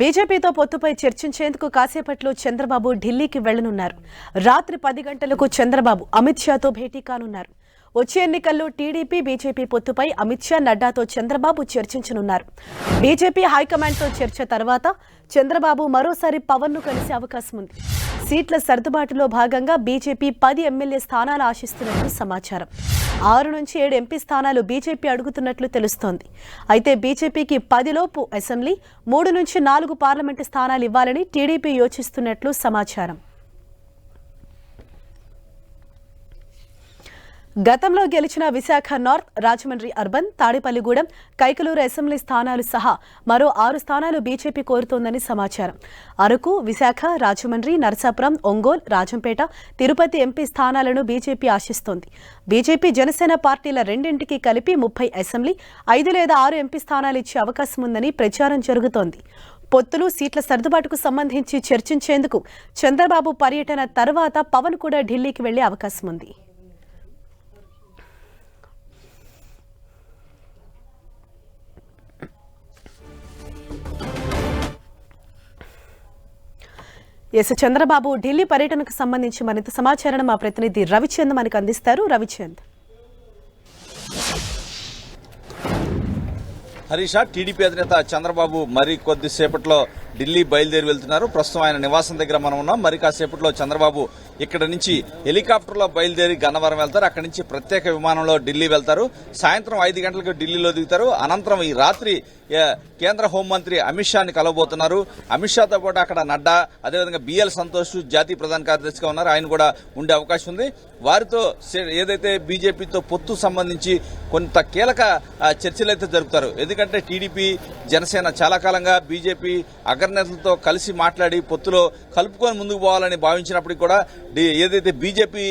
బీజేపీతో పొత్తుపై చర్చించేందుకు కాసేపట్లో చంద్రబాబు ఢిల్లీకి వెళ్ళనున్నారు రాత్రి పది గంటలకు చంద్రబాబు అమిత్ షాతో భేటీ కానున్నారు. వచ్చే ఎన్నికల్లో టీడీపీ బీజేపీ పొత్తుపై అమిత్ షా నడ్డాతో చంద్రబాబు చర్చించనున్నారు. బీజేపీ హైకమాండ్తో చర్చ తర్వాత చంద్రబాబు మరోసారి పవన్ను కలిసే అవకాశం ఉంది. సీట్ల సర్దుబాటులో భాగంగా బీజేపీ పది ఎమ్మెల్యే స్థానాలు ఆశిస్తున్నట్లు సమాచారం. ఆరు నుంచి ఏడు ఎంపీ స్థానాలు బీజేపీ అడుగుతున్నట్లు తెలుస్తోంది. అయితే బీజేపీకి పదిలోపు అసెంబ్లీ మూడు నుంచి నాలుగు పార్లమెంటు స్థానాలు ఇవ్వాలని టీడీపీ యోచిస్తున్నట్లు సమాచారం. గతంలో గెలిచిన Visakha north Rajahmundry urban Tadepalligudem Kaikaluru assembly స్థానాలు సహా మరో ఆరు స్థానాలు బీజేపీ కోరుతోందని సమాచారం. అరకు విశాఖ రాజమండ్రి నరసాపురం ఒంగోల్ రాజంపేట తిరుపతి ఎంపీ స్థానాలను బీజేపీ ఆశిస్తోంది. బీజేపీ జనసేన పార్టీల రెండింటికి కలిపి ముప్పై అసెంబ్లీ ఐదు లేదా ఆరు ఎంపీ స్థానాలు ఇచ్చే అవకాశం ఉందని ప్రచారం జరుగుతోంది. పొత్తులు సీట్ల సర్దుబాటుకు సంబంధించి చర్చించేందుకు చంద్రబాబు పర్యటన తర్వాత పవన్ కూడా ఢిల్లీకి వెళ్ళే అవకాశం ఉంది. ఎస్ చంద్రబాబు ఢిల్లీ పర్యటనకు సంబంధించి మరింత సమాచారాన్ని మా ప్రతినిధి రవిచంద్ మనకు అందిస్తారు. రవిచంద్. హరీష టీడీపీ అధినేత చంద్రబాబు మరి కొద్దిసేపట్లో ఢిల్లీ బయలుదేరి వెళ్తున్నారు. ప్రస్తుతం ఆయన నివాసం దగ్గర మనం ఉన్నాం. మరి కాసేపట్లో చంద్రబాబు ఇక్కడ నుంచి హెలికాప్టర్లో బయలుదేరి గన్నవరం వెళ్తారు. అక్కడి నుంచి ప్రత్యేక విమానంలో ఢిల్లీ వెళ్తారు. సాయంత్రం ఐదు గంటలకు ఢిల్లీలో దిగుతారు. అనంతరం ఈ రాత్రి కేంద్ర హోంమంత్రి అమిత్ షాని కలవబోతున్నారు. అమిత్ షాతో పాటు అక్కడ నడ్డా అదేవిధంగా బిఎల్ సంతోష్ జాతీయ ప్రధాన కార్యదర్శిగా ఉన్నారు. ఆయన కూడా ఉండే అవకాశం ఉంది. వారితో ఏదైతే బీజేపీతో పొత్తు సంబంధించి కొంత కీలక చర్చలు అయితే జరుపుతారు. ఎందుకంటే టీడీపీ జనసేన చాలా కాలంగా బీజేపీ అగ్రనేతలతో కలిసి మాట్లాడి పొత్తులో కలుపుకొని ముందుకు పోవాలని భావించినప్పటికీ కూడా ఏదైతే బీజేపీ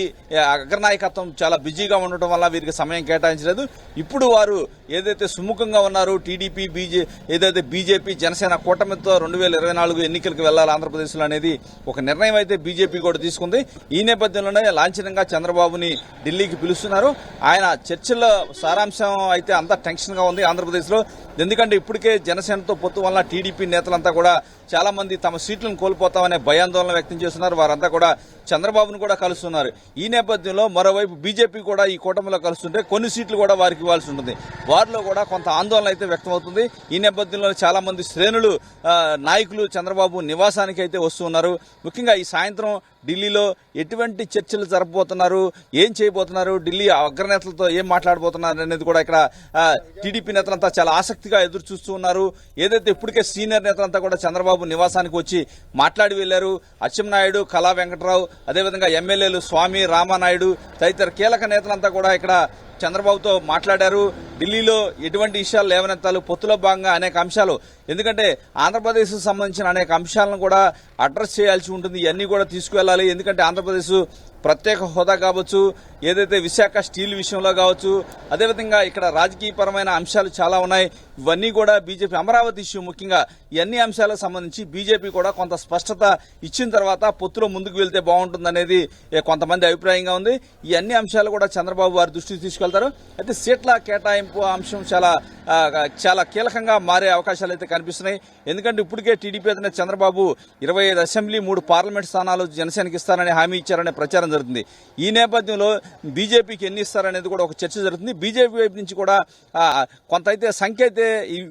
అగ్రనాయకత్వం చాలా బిజీగా ఉండటం వల్ల వీరికి సమయం కేటాయించలేదు. ఇప్పుడు వారు ఏదైతే సుముఖంగా ఉన్నారు టీడీపీ బీజే ఏదైతే బీజేపీ జనసేన కూటమితో రెండు వేల ఇరవై నాలుగు ఎన్నికలకు వెళ్ళాలి ఆంధ్రప్రదేశ్లో అనేది ఒక నిర్ణయం అయితే బీజేపీ కూడా తీసుకుంది. ఈ నేపథ్యంలోనే లాంఛనంగా చంద్రబాబుని ఢిల్లీకి పిలుస్తున్నారు. ఆయన చర్చల్లో సారాంశం అయితే అంతా టెన్షన్గా ఉంది ఆంధ్రప్రదేశ్లో. ఎందుకంటే ఇప్పటికే జనసేనతో పొత్తు వల్ల టీడీపీ నేతలంతా కూడా చాలా మంది తమ సీట్లను కోల్పోతామనే భయాందోళన వ్యక్తం చేస్తున్నారు. వారంతా కూడా చంద్రబాబును కూడా కలుస్తున్నారు. ఈ నేపథ్యంలో మరోవైపు బీజేపీ కూడా ఈ కూటమిలో కలుస్తుంటే కొన్ని సీట్లు కూడా వారికి ఇవ్వాల్సి ఉంటుంది. వారిలో కూడా కొంత ఆందోళన అయితే వ్యక్తమవుతుంది. ఈ నేపథ్యంలో చాలా మంది శ్రేణులు నాయకులు చంద్రబాబు నివాసానికి అయితే వస్తున్నారు. ముఖ్యంగా ఈ సాయంత్రం ఢిల్లీలో ఎటువంటి చర్చలు జరపబోతున్నారు? ఏం చేయబోతున్నారు? ఢిల్లీ అగ్రనేతలతో ఏం మాట్లాడబోతున్నారు అనేది కూడా ఇక్కడ టీడీపీ నేతలంతా చాలా ఆసక్తిగా ఎదురు చూస్తూ ఉన్నారు. ఏదైతే ఇప్పటికే సీనియర్ నేతలంతా కూడా చంద్రబాబు నివాసానికి వచ్చి మాట్లాడి వెళ్ళారు అచ్చెన్నాయుడు కళా వెంకటరావు అదే అదేవిధంగా ఎమ్మెల్యేలు స్వామి రామానాయుడు తదితర కీలక నేతలంతా కూడా ఇక్కడ చంద్రబాబుతో మాట్లాడారు. ఢిల్లీలో ఎటువంటి విషయాలు లేవనెత్తాలు పొత్తులో భాగంగా అనేక అంశాలు. ఎందుకంటే ఆంధ్రప్రదేశ్ సంబంధించిన అనేక అంశాలను కూడా అడ్రస్ చేయాల్సి ఉంటుంది. ఇవన్నీ కూడా తీసుకువెళ్ళాలి. ఎందుకంటే ఆంధ్రప్రదేశ్ ప్రత్యేక హోదా కావచ్చు ఏదైతే విశాఖ స్టీల్ విషయంలో కావచ్చు అదేవిధంగా ఇక్కడ రాజకీయపరమైన అంశాలు చాలా ఉన్నాయి. ఇవన్నీ కూడా బీజేపీ అమరావతి ఇష్యూ ముఖ్యంగా ఇవన్నీ అంశాలకు సంబంధించి బీజేపీ కూడా కొంత స్పష్టత ఇచ్చిన తర్వాత పొత్తులో ముందుకు వెళ్తే బాగుంటుందనేది కొంతమంది అభిప్రాయంగా ఉంది. ఈ అంశాలు కూడా చంద్రబాబు వారి దృష్టికి తీసుకెళ్తారు. అయితే సీట్ల కేటాయింపు అంశం చాలా చాలా కీలకంగా మారే అవకాశాలు అయితే కనిపిస్తున్నాయి. ఎందుకంటే ఇప్పటికే టీడీపీ అధినేత చంద్రబాబు ఇరవై ఐదు అసెంబ్లీ మూడు పార్లమెంట్ స్థానాలు జనసేనకి ఇస్తారని హామీ ఇచ్చారనే ప్రచారం జరుగుతుంది. ఈ నేపథ్యంలో బీజేపీకి ఎన్ని ఇస్తారనేది కూడా ఒక చర్చ జరుగుతుంది. బీజేపీ వైపు నుంచి కూడా కొంత అయితే సంఖ్య అయితే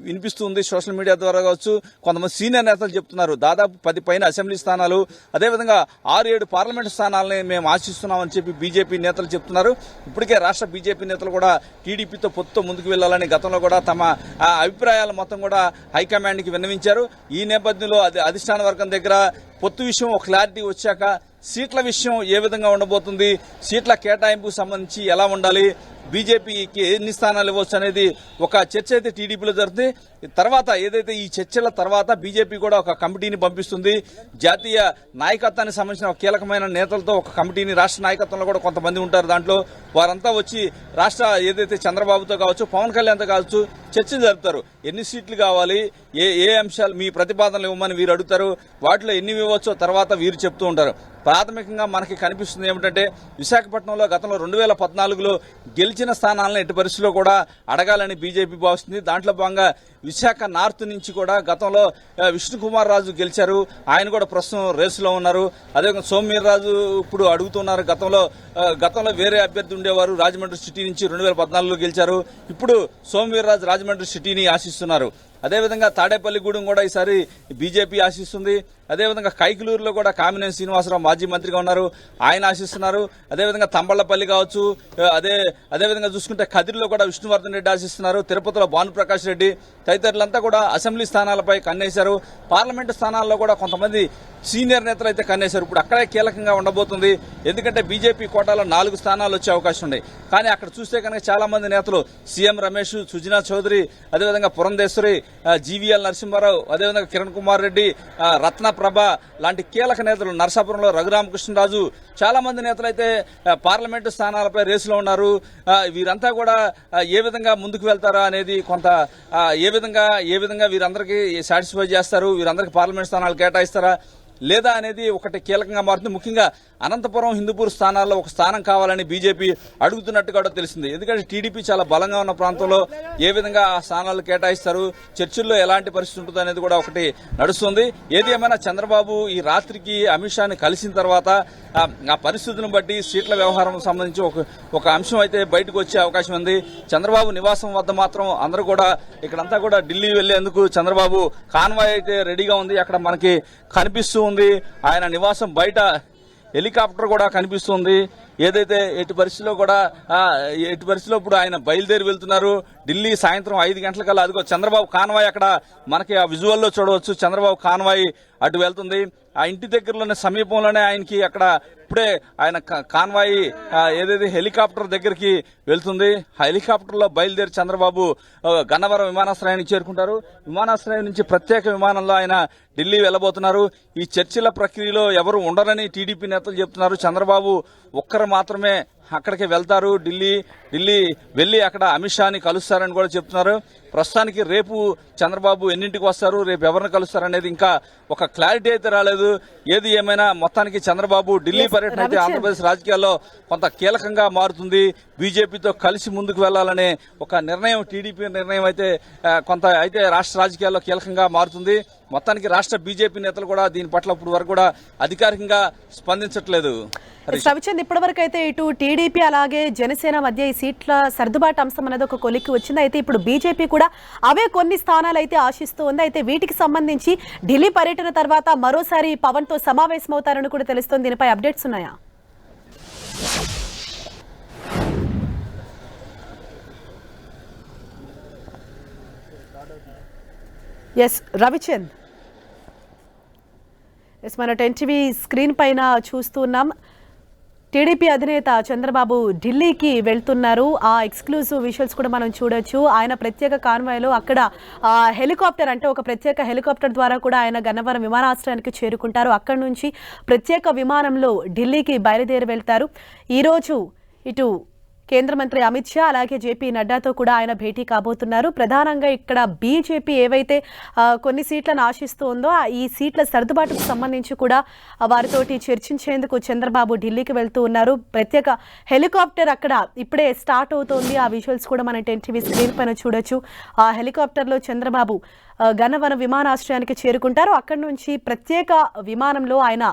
వినిపిస్తుంది సోషల్ మీడియా ద్వారా కావచ్చు. కొంతమంది సీనియర్ నేతలు చెప్తున్నారు. దాదాపు పది పైన అసెంబ్లీ స్థానాలు అదేవిధంగా ఆరు ఏడు పార్లమెంట్ స్థానాలని మేము ఆశిస్తున్నామని చెప్పి బీజేపీ నేతలు చెప్తున్నారు. ఇప్పటికే రాష్ట్ర బీజేపీ నేతలు కూడా టీడీపీతో పొత్తుతో ముందుకు వెళ్ళాలని గతంలో కూడా తమ ఆ, అభిప్రాయాలు మొత్తం కూడా హైకమాండ్కి విన్నవించారు. ఈ నేపథ్యంలో అది అధిష్టాన వర్గం దగ్గర పొత్తు విషయం ఒక క్లారిటీ వచ్చాక సీట్ల విషయం ఏ విధంగా ఉండబోతుంది? సీట్ల కేటాయింపుకు సంబంధించి ఎలా ఉండాలి? బీజేపీకి ఎన్ని స్థానాలు ఇవ్వచ్చు అనేది ఒక చర్చ అయితే టీడీపీలో జరుగుతుంది. తర్వాత ఏదైతే ఈ చర్చల తర్వాత బీజేపీ కూడా ఒక కమిటీని పంపిస్తుంది. జాతీయ నాయకత్వానికి సంబంధించిన కీలకమైన నేతలతో ఒక కమిటీని రాష్ట్ర నాయకత్వంలో కూడా కొంతమంది ఉంటారు దాంట్లో. వారంతా వచ్చి రాష్ట్ర ఏదైతే చంద్రబాబుతో కావచ్చు పవన్ కళ్యాణ్తో కావచ్చు చర్చ జరుపుతారు. ఎన్ని సీట్లు కావాలి? ఏ ఏ అంశాలు మీ ప్రతిపాదనలు ఇవ్వమని వీరు అడుగుతారు. వాటిలో ఎన్ని ఇవ్వచ్చో తర్వాత వీరు చెప్తూ ఉంటారు. ప్రాథమికంగా మనకి కనిపిస్తుంది ఏమిటంటే విశాఖపట్నంలో గతంలో రెండు వేల పద్నాలుగులో గెలిచి గెలిచిన స్థానాలను ఎట్టి పరిస్థితిలో కూడా అడగాలని బీజేపీ భావిస్తుంది. దాంట్లో భాగంగా విశాఖ నార్త్ నుంచి కూడా గతంలో విష్ణుకుమార్ రాజు గెలిచారు. ఆయన కూడా ప్రస్తుతం రేసులో ఉన్నారు. అదేవిధంగా సోమవీర్ రాజు ఇప్పుడు అడుగుతున్నారు. గతంలో గతంలో వేరే అభ్యర్థి ఉండేవారు. రాజమండ్రి సిటీ నుంచి రెండు వేల పద్నాలుగులో గెలిచారు. ఇప్పుడు సోమవీర్ రాజు రాజమండ్రి సిటీని ఆశిస్తున్నారు. అదేవిధంగా తాడేపల్లిగూడెం కూడా ఈసారి బీజేపీ ఆశిస్తుంది. అదేవిధంగా కైకులూరులో కూడా కామినేని శ్రీనివాసరావు మాజీ మంత్రిగా ఉన్నారు. ఆయన ఆశిస్తున్నారు. అదేవిధంగా తంబళ్ళపల్లి కావచ్చు అదే అదేవిధంగా చూసుకుంటే కదిరిలో కూడా విష్ణువర్ధన్ రెడ్డి ఆశిస్తున్నారు. తిరుపతిలో భానుప్రకాష్ రెడ్డి తదితరులంతా కూడా అసెంబ్లీ స్థానాలపై కన్నేశారు. పార్లమెంటు స్థానాల్లో కూడా కొంతమంది సీనియర్ నేతలు అయితే కన్నేశారు. ఇప్పుడు అక్కడే కీలకంగా ఉండబోతుంది. ఎందుకంటే బీజేపీ కోటాలో నాలుగు స్థానాలు వచ్చే అవకాశం ఉన్నాయి కానీ అక్కడ చూస్తే కనుక చాలా మంది నేతలు సీఎం రమేష్ సుజనా చౌదరి అదేవిధంగా పురంధేశ్వరి జీవీఎల్ నరసింహారావు అదేవిధంగా కిరణ్ కుమార్ రెడ్డి రత్న ప్రభ లాంటి కీలక నేతలు నరసాపురంలో రఘురామకృష్ణరాజు. చాలా మంది నేతలు అయితే పార్లమెంటు స్థానాలపై రేసులో ఉన్నారు. వీరంతా కూడా ఏ విధంగా ముందుకు వెళ్తారా అనేది కొంత ఏ విధంగా ఏ విధంగా వీరందరికీ సాటిస్ఫై చేస్తారు? వీరందరికీ పార్లమెంట్ స్థానాలు కేటాయిస్తారా? లేదా అనేది ఒకటి కీలకంగా మారుతుంది. ముఖ్యంగా అనంతపురం హిందూపూర్ స్థానాల్లో ఒక స్థానం కావాలని బీజేపీ అడుగుతున్నట్టు కూడా తెలిసింది ఎందుకంటే టీడీపీ చాలా బలంగా ఉన్న ప్రాంతంలో ఏ విధంగా ఆ స్థానాలు కేటాయిస్తారు చర్చిల్లో ఎలాంటి పరిస్థితి ఉంటుంది అనేది కూడా ఒకటి నడుస్తుంది. ఏది ఏమైనా చంద్రబాబు ఈ రాత్రికి అమిత్ షాని కలిసిన తర్వాత ఆ, ఆ పరిస్థితులను బట్టి సీట్ల వ్యవహారం సంబంధించి ఒక ఒక అంశం అయితే బయటకు వచ్చే అవకాశం ఉంది. చంద్రబాబు నివాసం వద్ద మాత్రం అందరూ కూడా ఇక్కడంతా కూడా ఢిల్లీ వెళ్ళేందుకు చంద్రబాబు కాన్వాయ్ అయితే రెడీగా ఉంది. అక్కడ మనకి కనిపిస్తూ కనిపిస్తుంది. ఆయన నివాసం బయట హెలికాప్టర్ కూడా కనిపిస్తుంది. ఏదైతే ఎటు పరిస్థితిలో కూడా ఎటు పరిస్థితిలో ఇప్పుడు ఆయన బయలుదేరి వెళ్తున్నారు. ఢిల్లీ సాయంత్రం ఐదు గంటలకల్లా అదిగో చంద్రబాబు కాన్వాయ్ అక్కడ మనకి ఆ విజువల్లో చూడవచ్చు. చంద్రబాబు కాన్వాయ్ అటు వెళ్తుంది. ఆ ఇంటి దగ్గరలోనే సమీపంలోనే ఆయనకి అక్కడ ఇప్పుడే ఆయన కాన్వాయి ఏదైతే హెలికాప్టర్ దగ్గరికి వెళ్తుంది. ఆ హెలికాప్టర్లో బయలుదేరి చంద్రబాబు గన్నవరం విమానాశ్రయానికి చేరుకుంటారు. విమానాశ్రయం నుంచి ప్రత్యేక విమానంలో ఆయన ఢిల్లీ వెళ్ళబోతున్నారు. ఈ చర్చల ప్రక్రియలో ఎవరు ఉండరని టీడీపీ నేతలు చెప్తున్నారు. చంద్రబాబు ఒక్కరు మాత్రమే అక్కడికి వెళ్తారు ఢిల్లీ ఢిల్లీ వెళ్ళి అక్కడ అమిత్ షాని కలుస్తారని కూడా చెప్తున్నారు. ప్రస్తుతానికి రేపు చంద్రబాబు ఎన్నింటికి వస్తారు రేపు ఎవరిని కలుస్తారు అనేది ఇంకా ఒక క్లారిటీ అయితే రాలేదు. ఏది ఏమైనా మొత్తానికి చంద్రబాబు ఢిల్లీ పర్యటన అయితే. ఆంధ్రప్రదేశ్ రాజకీయాల్లో కొంత కీలకంగా మారుతుంది. బీజేపీతో కలిసి ముందుకు వెళ్ళాలనే ఒక నిర్ణయం టీడీపీ నిర్ణయం అయితే కొంత అయితే రాష్ట్ర రాజకీయాల్లో కీలకంగా మారుతుంది. మొత్తానికి రాష్ట్ర బీజేపీ నేతలు కూడా దీని పట్ల ఇప్పుడు వరకు కూడా అధికారికంగా స్పందించట్లేదు. రవిచంద్ ఇప్పటివరకు అయితే ఇటు టీడీపీ అలాగే జనసేన మధ్య ఈ సీట్ల సర్దుబాటు అంశం అనేది ఒక కొలిక్కి వచ్చింది. అయితే ఇప్పుడు బీజేపీ కూడా అవే కొన్ని స్థానాలు అయితే ఆశిస్తూ ఉంది. అయితే వీటికి సంబంధించి ఢిల్లీ పర్యటన తర్వాత మరోసారి పవన్తో సమావేశమవుతారని కూడా తెలుస్తోంది. దీనిపై అప్డేట్స్ ఉన్నాయా? ఎస్ రవిచంద్. ఎస్ మన టెన్ టీవీ స్క్రీన్ పైన చూస్తున్నాం టీడీపీ అధినేత చంద్రబాబు ఢిల్లీకి వెళ్తున్నారు. ఆ ఎక్స్క్లూజివ్ విజువల్స్ కూడా మనం చూడొచ్చు. ఆయన ప్రత్యేక కాన్వాయ్లో అక్కడ హెలికాప్టర్ అంటే ఒక ప్రత్యేక హెలికాప్టర్ ద్వారా కూడా ఆయన గన్నవరం విమానాశ్రయానికి చేరుకుంటారు. అక్కడి నుంచి ప్రత్యేక విమానంలో ఢిల్లీకి బయలుదేరి వెళ్తారు. ఈరోజు ఇటు కేంద్ర మంత్రి అమిత్ షా అలాగే జేపీ నడ్డాతో కూడా ఆయన భేటీ కాబోతున్నారు. ప్రధానంగా ఇక్కడ బీజేపీ ఏవైతే కొన్ని సీట్లను ఆశిస్తూ ఉందో ఈ సీట్ల సర్దుబాటుకు సంబంధించి కూడా వారితోటి చర్చించేందుకు చంద్రబాబు ఢిల్లీకి వెళ్తూ ఉన్నారు. ప్రత్యేక హెలికాప్టర్ అక్కడ ఇప్పుడే స్టార్ట్ అవుతోంది. ఆ విజువల్స్ కూడా మన టెన్ టీవీ స్క్రీన్ పైన చూడొచ్చు. ఆ హెలికాప్టర్లో చంద్రబాబు గన్నవరం విమానాశ్రయానికి చేరుకుంటారు. అక్కడి నుంచి ప్రత్యేక విమానంలో ఆయన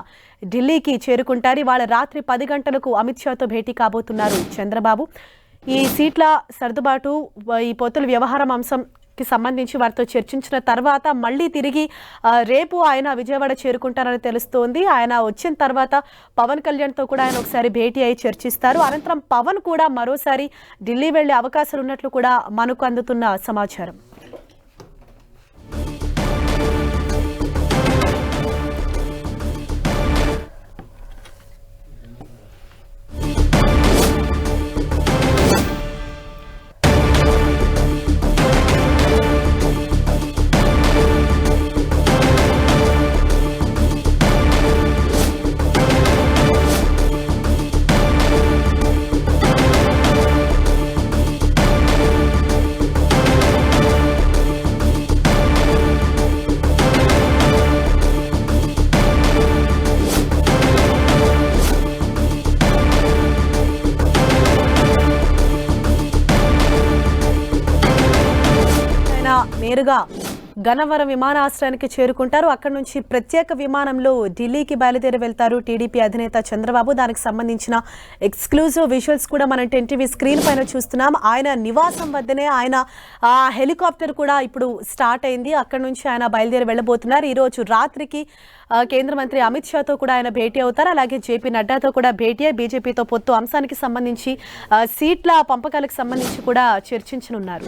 ఢిల్లీకి చేరుకుంటారు. ఇవాళ రాత్రి పది గంటలకు అమిత్ షాతో భేటీ కాబోతున్నారు చంద్రబాబు. ఈ సీట్ల సర్దుబాటు ఈ పొత్తుల వ్యవహారం అంశంకి సంబంధించి వారితో చర్చించిన తర్వాత మళ్ళీ తిరిగి రేపు ఆయన విజయవాడ చేరుకుంటారని తెలుస్తోంది. ఆయన వచ్చిన తర్వాత పవన్ కళ్యాణ్తో కూడా ఆయన ఒకసారి భేటీ అయి చర్చిస్తారు. అనంతరం పవన్ కూడా మరోసారి ఢిల్లీ వెళ్ళే అవకాశాలు ఉన్నట్లు కూడా మనకు అందుతున్న సమాచారం. నేరుగా గన్నవరం విమానాశ్రయానికి చేరుకుంటారు. అక్కడి నుంచి ప్రత్యేక విమానంలో ఢిల్లీకి బయలుదేరి వెళ్తారు టీడీపీ అధినేత చంద్రబాబు. దానికి సంబంధించిన ఎక్స్క్లూజివ్ విజువల్స్ కూడా మనం టెన్టీవీ స్క్రీన్ పైన చూస్తున్నాం. ఆయన నివాసం వద్దనే ఆయన ఆ హెలికాప్టర్ కూడా ఇప్పుడు స్టార్ట్ అయింది. అక్కడి నుంచి ఆయన బయలుదేరి వెళ్ళబోతున్నారు. ఈరోజు రాత్రికి కేంద్ర మంత్రి అమిత్ షాతో కూడా ఆయన భేటీ అవుతారు. అలాగే జేపీ నడ్డాతో కూడా భేటీ అయి బీజేపీతో పొత్తు అంశానికి సంబంధించి సీట్ల పంపకాలకు సంబంధించి కూడా చర్చించనున్నారు.